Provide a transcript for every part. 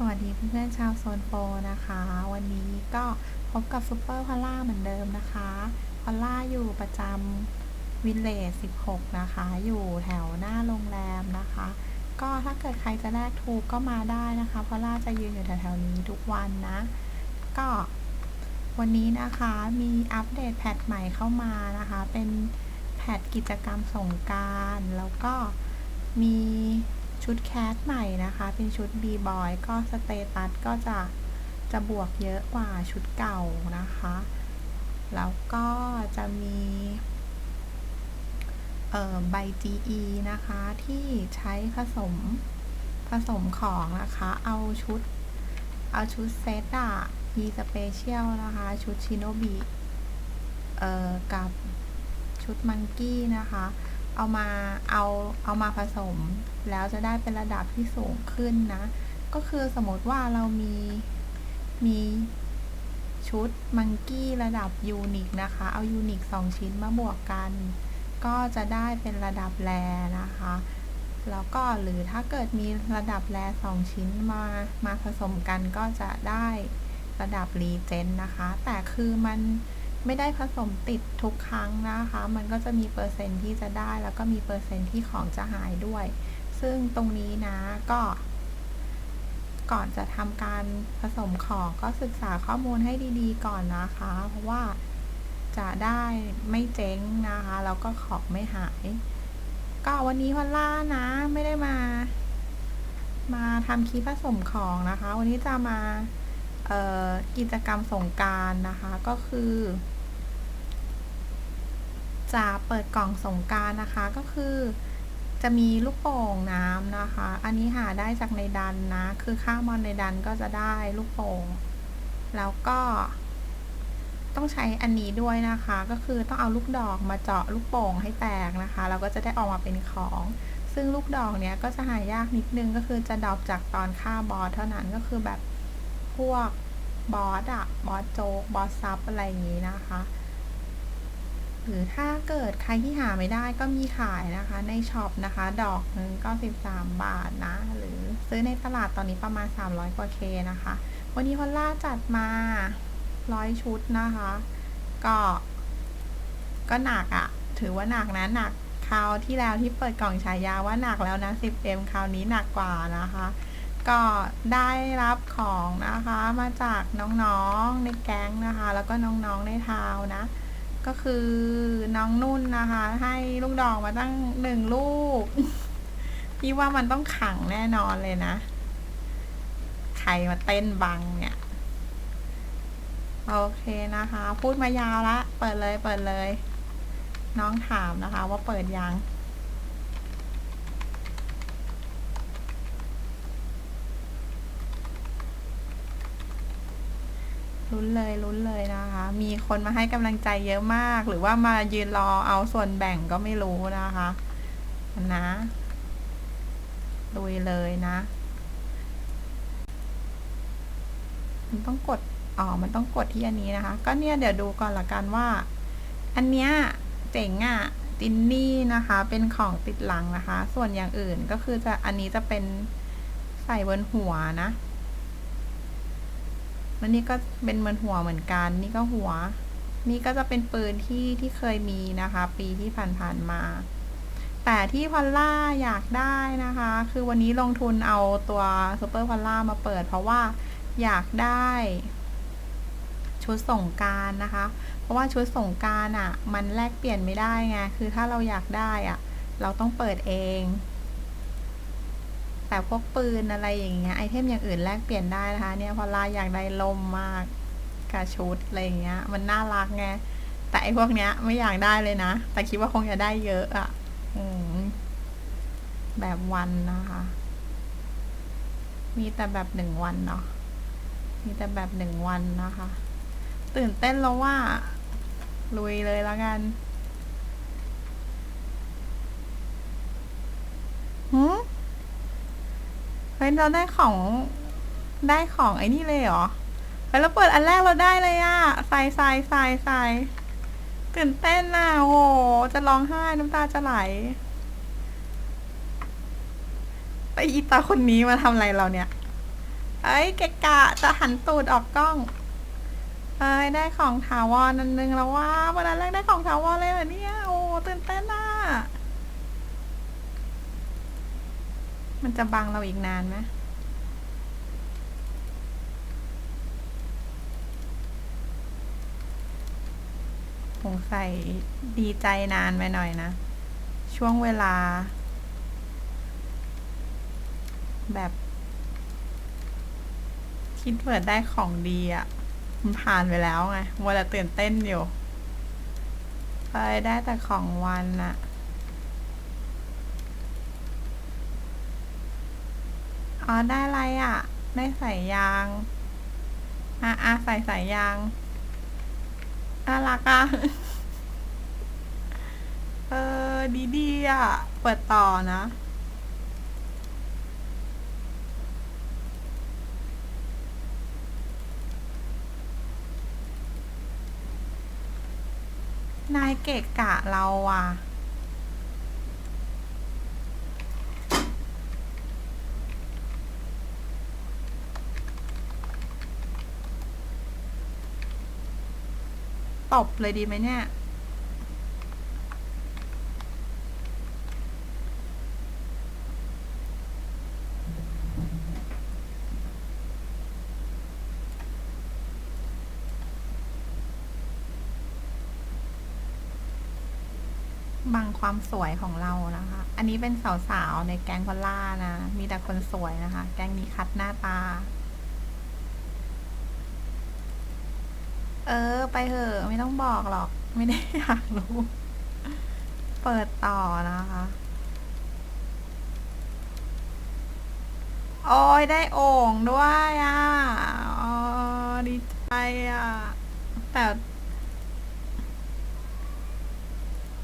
สวัสดีเพื่อนๆชาวโซนโปรนะคะ วันนี้ก็พบกับซูเปอร์พอลล่าเหมือนเดิมนะคะพอลล่าอยู่ประจำวิลเลจ16 นะคะ อยู่แถวหน้าโรงแรมนะคะ ก็ถ้าเกิดใครจะแลกทูกก็มาได้นะคะพอลล่าจะยืนอยู่แถวๆนี้ทุกวันนะ ก็วันนี้นะคะมีอัปเดตแพทใหม่เข้ามานะคะ เป็นแพทกิจกรรมสงการแล้วก็มี ชุดแคสใหม่นะคะ เป็นชุด B-Boy ก็สเตตัสก็จะจะบวกเยอะกว่าชุดเก่านะคะ แล้วก็จะมีเอ่อใบ GE นะคะที่ใช้ผสมผสมของนะคะ เอาชุด เอาชุดเซตอะมีสเปเชียลนะคะ ชุดชิโนบิเอ่อกับชุดมังกี้นะคะ เอามาเอาเอามาผสม แล้วจะได้เป็นระดับที่สูงขึ้นนะ ก็คือสมมติว่าเรามีมีชุดมังกี้ระดับยูนิคนะคะ เอายูนิคสองชิ้นมาบวกกัน ก็จะได้เป็นระดับแรนะคะ แล้วก็หรือถ้าเกิดมีระดับแรสองชิ้นมามาผสมกันก็จะได้ระดับรีเจนนะคะ แต่คือมัน ไม่ได้ผสมติดทุกครั้งนะคะ มันก็จะมีเปอร์เซ็นต์ที่จะได้ แล้วก็มีเปอร์เซ็นต์ที่ของจะหายด้วย ซึ่งตรงนี้นะก็ ก่อนจะทำการผสมของก็ศึกษาข้อมูลให้ดีๆ ก่อนนะคะ เพราะว่าจะได้ไม่เจ๊งนะคะ แล้วก็ของไม่หาย ก็วันนี้วันล่านะ ไม่ได้มา มาทำคลิปผสมของนะคะ วันนี้จะมากิจกรรมสงการนะคะก็คือ จะเปิดกล่องสงการนะคะก็คือ จะมีลูกโป่งน้ำนะคะ อันนี้หาได้จากในดันนะ คือค่ามอนในดันก็จะได้ลูกโป่ง แล้วก็ ต้องใช้อันนี้ด้วยนะคะ ก็คือต้องเอาลูกดอกมาเจาะลูกโป่งให้แตกนะคะแล้วก็จะได้ออกมาเป็นของ ซึ่งลูกดอกเนี้ยก็จะหายากนิดนึงก็คือจะดอปจากตอนฆ่าบอสเท่านั้นก็คือแบบพวกบอสอะบอสโจกบอสซับอะไรอย่างนี้นะคะ หรือถ้าเกิดใครที่หาไม่ได้ก็มีขายนะคะ ในช็อปนะคะ ดอกหนึ่งก็ 13 บาทนะ หรือซื้อในตลาดตอนนี้ประมาณ 300 กว่าเคนะคะ วันนี้พอลล่าจัดมาร้อยชุดนะคะ ก็ก็หนักอะ่ะ ถือว่าหนักนะ หนักคราวที่แล้วที่เปิดกล่องฉายาว่าหนักแล้วนะ 10M คราวนี้หนักกว่านะคะ ก็ได้รับของนะคะมาจากน้องๆในแก๊งนะคะ แล้วก็น้องๆในทาวน์นะ ก็คือน้องนุ่นนะคะ ให้ลูกดอกมาตั้งหนึ่งลูก พี่ว่ามันต้องขังแน่นอนเลยนะ ใครมาเต้นบังเนี่ย โอเคนะคะ พูดมายาวละ เปิดเลยเปิดเลย น้องถามนะคะว่าเปิดยัง ลุ้นเลยลุ้นเลยนะคะ มีคนมาให้กำลังใจเยอะมาก หรือว่ามายืนรอเอาส่วนแบ่งก็ไม่รู้นะคะนะลุยเลยนะ มันต้องกดอ๋อมันต้องกดที่อันนี้นะคะ ก็เนี่ยเดี๋ยวดูก่อนละกันว่า อันเนี้ยเจ๋งอะ่ะตินนี่นะคะ เป็นของติดหลังนะคะ ส่วนอย่างอื่นก็คือจะอันนี้จะเป็นใส่บนหัวนะ แล้วนี่ก็เป็นเหมือนหัวเหมือนกัน นี่ก็หัว นี่ก็จะเป็นปืนที่ที่เคยมีนะคะ ปีที่ผ่านๆมา แต่ที่พอลล่าอยากได้นะคะ คือวันนี้ลงทุนเอาตัวซูเปอร์พอลล่ามาเปิด เพราะว่าอยากได้ ชุดส่งการนะคะ เพราะว่าชุดส่งการอะ มันแลกเปลี่ยนไม่ได้ไง คือถ้าเราอยากได้อะ เราต้องเปิดเอง แต่พวกปืนอะไรอย่างเงี้ยไอเทมอย่างอื่นแลกเปลี่ยนได้นะคะ เนี่ยพอลาอยากได้ลมมากกับชุดอะไรอย่างเงี้ย มันน่ารักไงแต่ไอพวกเนี้ยไม่อยากได้เลยนะ แต่คิดว่าคงจะได้เยอะอะ่ะอืมแบบวันนะคะ มีแต่แบบหนึ่งวันเนาะมีแต่แบบหนึ่งวันนะคะ ตื่นเต้นแล้วว่าลุยเลยแล้วกันหืมเฮ้ยเราได้ของได้ของไอ้นี่เลยเหรอเฮ้ยเราเปิดอันแรกเราได้เลยอะใส่ใส่ใส่ใส่ตื่นเต้นน่ะโหจะร้องไห้น้ำตาจะไหลไออีตาคนนี้มาทำอะไรเราเนี่ยเอ้ยเกะกะจะหันตูดออกกล้องเอ้ยได้ของถาวรนันนึงแล้วว่าวันนั้นแรกได้ของถาวรเลยเหรอเนี่ยโอ้ตื่นเต้นอะ มันจะบังเราอีกนานไหมสงสัยดีใจนานไปหน่อยนะ ช่วงเวลา แบบ คิดเปิดได้ของดีอะ่ะ มันผ่านไปแล้วไงมัวแต่ตื่นเต้นอยู่ไปได้แต่ของวันอะ อ๋อได้อะไรอะ่ะ ได้ใส่ยาง อะอะใส่สายยางน่ารักอะ เออ ดีดีอะ เปิดต่อนะนายเกะกะเราอะ ตบเลยดีไหมเนี่ย บังความสวยของเรานะคะ อันนี้เป็นสาวๆ ในแก๊งพอลล่านะ มีแต่คนสวยนะคะ แก๊งนี้คัดหน้าตา เออ ไปเถอะไม่ต้องบอกหรอก ไม่ได้อยากรู้ เปิดต่อนะคะ โอ้ยได้โอ่งด้วยอะอ๋อดีใจอะ แต่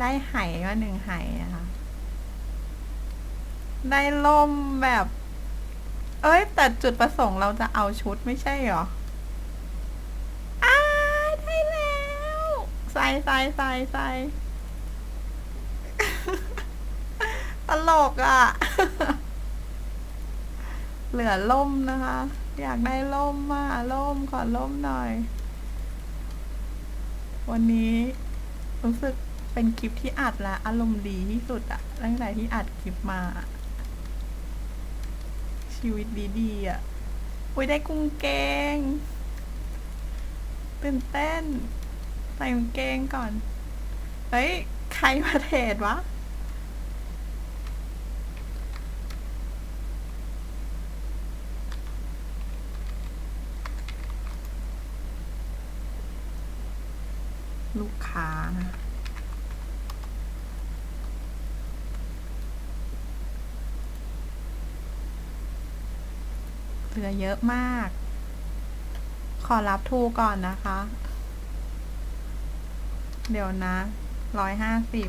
ได้ไหมาหนึ่งไหนะคะ ได้ล่มแบบ เอ้ย แต่จุดประสงค์เราจะเอาชุดไม่ใช่หรอาได้แล้ว ใส่ใส่ใส่ใส่ตลกอะ เหลือล่มนะคะ อยากได้ล่มอะล่มขอล่มหน่อย วันนี้รู้สึกเป็นคลิปที่อัดแล้วอารมณ์ดีที่สุดอะตั้งแต่ที่อัดคลิปมา ชีวิตดีๆอะอุ้ยได้กุ้งเกงตื่นเต้น ใส่กางเกงก่อน เฮ้ย ใครมาเทรดวะ ลูกค้านะเหลือเยอะมาก ขอรับทูก่อนนะคะ เดี๋ยวนะร้อยห้าสิบ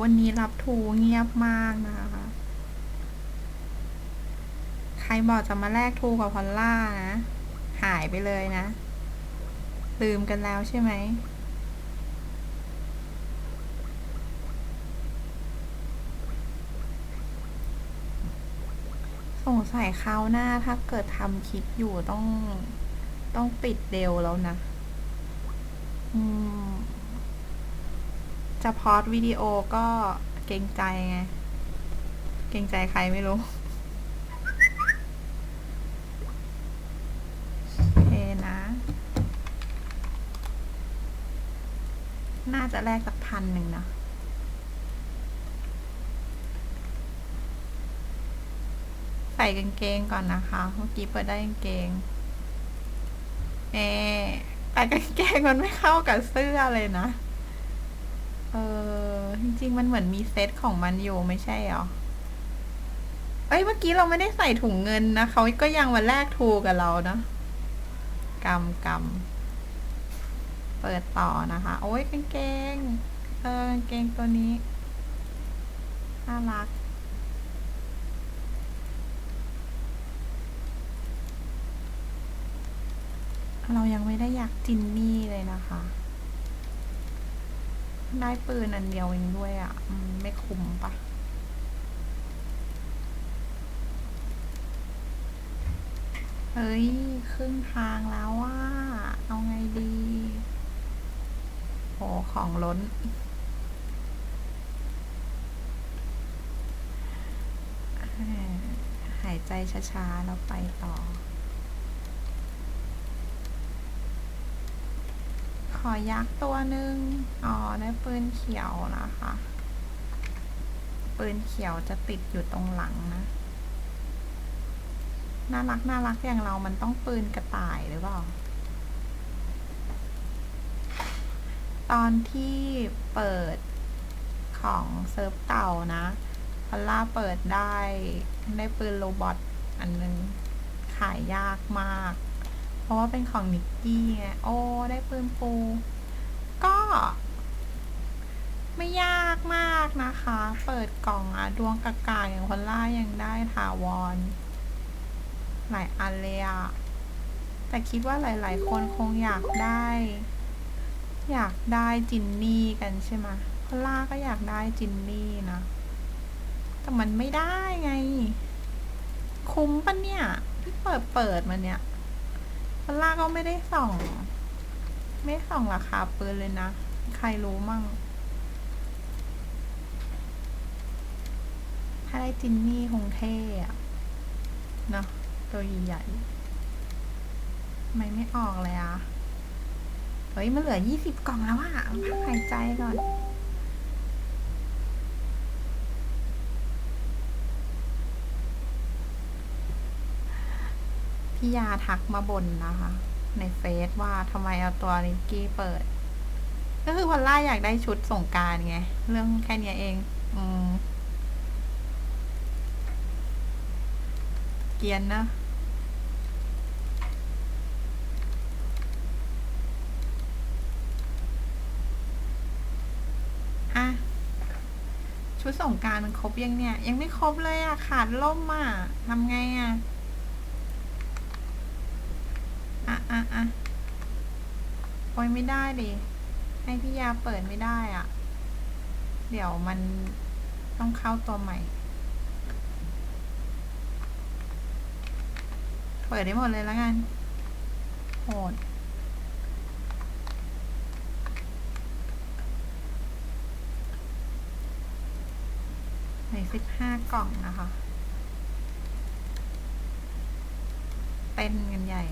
วันนี้รับทูเงียบมากนะคะ ใครบอกจะมาแลกทูกับพอลล่านะ หายไปเลยนะ ลืมกันแล้วใช่ไหม สงสัยคราวหน้าถ้าเกิดทำคลิปอยู่ต้องต้องปิดเดวแล้วนะ จะพอดวิดีโอก็เกรงใจไง เกรงใจใครไม่รู้โอเคนะ น่าจะแลกสักพันหนึ่งนะ ใส่กางเกงก่อนนะคะ เมื่อกี้เปิดได้กางเกงเอแต่กางเกงมันไม่เข้ากับเสื้อเลยนะ เออจริง ๆ มันเหมือนมีเซตของมันอยู่ไม่ใช่เหรอ เอ้ยเมื่อกี้เราไม่ได้ใส่ถุงเงินนะเขาก็ยังมาแลกทูกับเรานะกำกำเปิดต่อนะคะ โอ้ยกางเกง เออกางเกงตัวนี้น่ารัก เรายังไม่ได้อยากจินนี่เลยนะคะ ได้ปืนอันเดียวเองด้วยอะ่ะไม่คุ้มปะเฮ้ย ครึ่งทางแล้วว่า เอาไงดี โห ของล้น หายใจช้าๆแล้วไปต่อ ขอยักษ์ตัวหนึ่งอ๋อได้ปืนเขียวนะคะ ปืนเขียวจะติดอยู่ตรงหลังนะ น่ารักน่ารักอย่างเรามันต้องปืนกระต่ายหรือเปล่า ตอนที่เปิดของเซิร์ฟเก่านะพอลล่าเปิดได้ ได้ปืนโรบอทอันนึง ขายยากมาก ราะว่าเป็นของนิกกี้ไงโอ้ ได้ปืนปู ก็ ไม่ยากมากนะคะ เปิดกล่องอะดวงกากาอย่างพอลล่ายังได้ถาวร หลายอันเลยอะแต่คิดว่าหลาย ๆ คนคงอยากได้ อยากได้จินนี่กันใช่ไหมพอลล่าก็อยากได้จินนี่นะ แต่มันไม่ได้ไง คุ้มปะเนี่ยที่เปิดเปิดมาเนี่ย พอลล่าก็ไม่ได้ส่อง ไม่ส่องราคาปืนเลยนะ ใครรู้มั่งถ้าได้จินนี่คงเท่อะเนาะตัวใหญ่ไม่ไม่ออกเลยอะเฮ้ย มันเหลือยี่สิบกล่องแล้วอะพักหายใจก่อน พี่ยาทักมาบ่นนะคะ ในเฟซว่าทำไมเอาตัวนิกกี้เปิด ก็คือพอลล่าอยากได้ชุดสงการไง เรื่องแค่นี้เอง อืมเกียนนะอะชุดสงการมันครบยังเนี่ย ยังไม่ครบเลยอะขาดล่มอะทำไงอะอะอะ ไม่ได้ดิ ให้พี่ยาเปิดไม่ได้อะ เดี๋ยวมันต้องเข้าตัวใหม่ เปิดได้หมดเลยแล้วกันโหดในสิบห้ากล่องนะคะเต้นกันใหญ่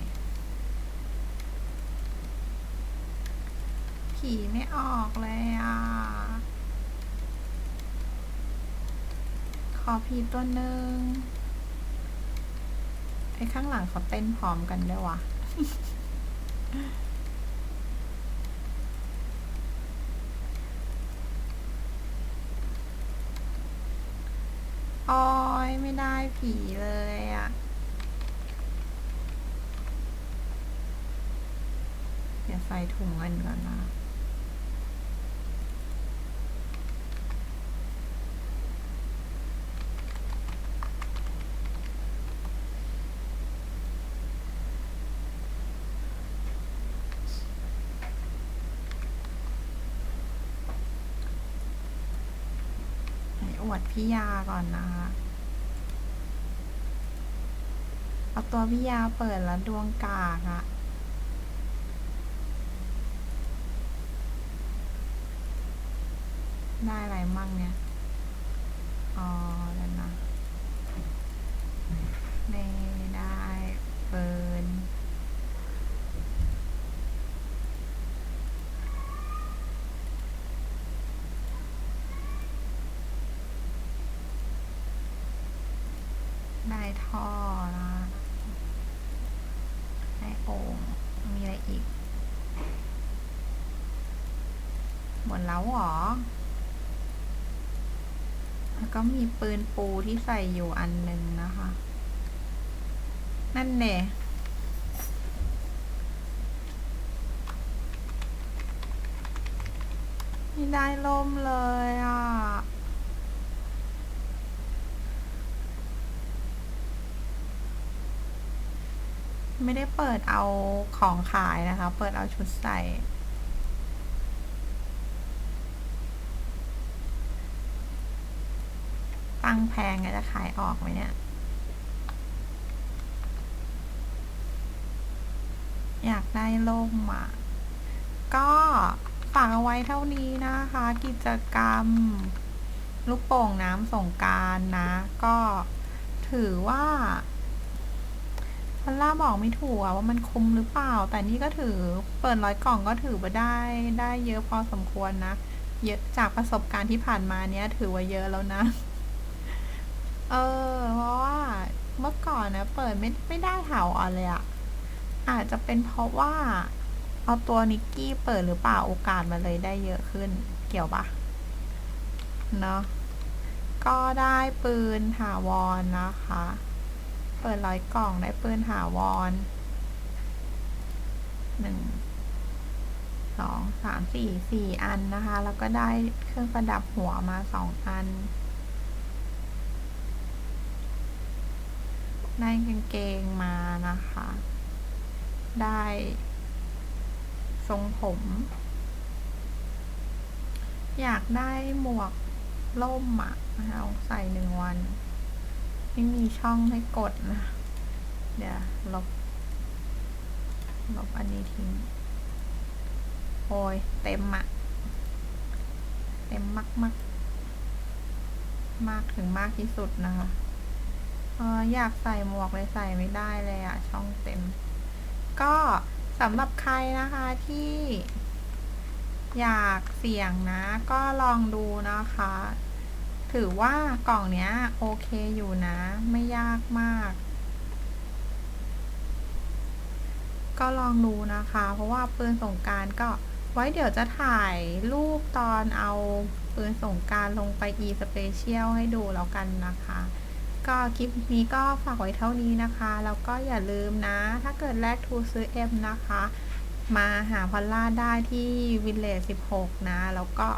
ผีไม่ออกเลยอะ ขอผีตัวหนึ่งไอ้ข้างหลังเขาเต้นพร้อมกันด้วยวะโอ้ยไม่ได้ผีเลยอะ เดี๋ยวใส่ถุงเงินก่อนนะ พี่ยาก่อนนะคะ เอาตัวพี่ยาเปิดแล้วดวงกากอะได้อะไรมั่งเนี่ย อ๋อเดี๋ยวนะ ไม่ได้เปิดท่อนะได้โอ่งมีอะไรอีก หมดแล้วเหรอ แล้วก็มีปืนปูที่ใส่อยู่อันหนึ่งนะคะ นั่นเน่ไม่ได้ล่มเลยอะ ไม่ได้เปิดเอาของขายนะคะ เปิดเอาชุดใส่ ตั้งแพงจะขายออกไหมเนี่ย อยากได้ล่มอะ ก็ฝากเอาไว้เท่านี้นะคะ กิจกรรม ลูกโป่งน้ำสงการนะ ก็ถือว่าพัลล่าบอกไม่ถูกว่ามันคุ้มหรือเปล่า แต่นี่ก็ถือเปิดร้อยกล่องก็ถือว่าได้ได้เยอะพอสมควรนะเยอะจากประสบการณ์ที่ผ่านมาเนี้ยถือว่าเยอะแล้วนะ เออ เพราะว่าเมื่อก่อนนะเปิดไม่ไม่ได้หาวอะไรอะอาจจะเป็นเพราะว่า เอาตัวนิกกี้เปิดหรือเปล่าโอกาสมันเลยได้เยอะขึ้น เกี่ยวปะเนาะก็ได้ปืนถาวรนนะคะ เปิดร้อยกล่องได้ปืนถาวรหนึ่งสองสามสี่สี่อันนะคะ แล้วก็ได้เครื่องประดับหัวมาสองอัน ได้กางเกงมานะคะ ได้ ทรงผม อยากได้หมวกล่มอะเอาใส่หนึ่งวัน ไม่มีช่องให้กดนะ เดี๋ยวลบ ลบอันนี้ทิ้ง โอ้ย เต็มอะเต็มมากมากมากถึงมากที่สุดนะคะ อออยากใส่หมวกเลยใส่ไม่ได้เลยอะช่องเต็ม ก็สำหรับใครนะคะที่ อยากเสี่ยงนะ ก็ลองดูนะคะ ถือว่ากล่องเนี้ย โอเคอยู่นะ ไม่ยากมาก ก็ลองดูนะคะ เพราะว่าปืนสงกรารก็ไว้เดี๋ยวจะถ่ายรูปตอนเอาปืนสงกรารลงไป e special ให้ดูแล้วกันนะคะ ก็คลิปนี้ก็ฝากไว้เท่านี้นะคะ แล้วก็อย่าลืมนะ ถ้าเกิดแลกทูซื้อ M นะคะ มาหาพอลล่าได้ที่วินเลจ16 นะ แล้วก็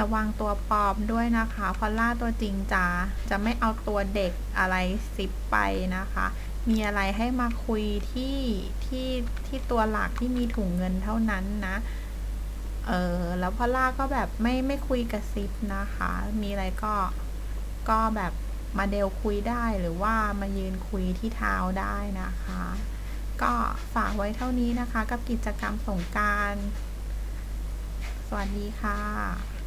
ระวังตัวปลอมด้วยนะคะพอลล่าตัวจริงจะจะไม่เอาตัวเด็กอะไรซิปไปนะคะ มีอะไรให้มาคุยที่ที่ที่ตัวหลักที่มีถุงเงินเท่านั้นนะ เออแล้วพอลล่าก็แบบไม่ไม่คุยกับซิปนะคะ มีอะไรก็ก็แบบ มาเดลคุยได้หรือว่ามายืนคุยที่เท้าได้นะคะ ก็ฝากไว้เท่านี้นะคะกับกิจกรรมสงการ สวัสดีค่ะ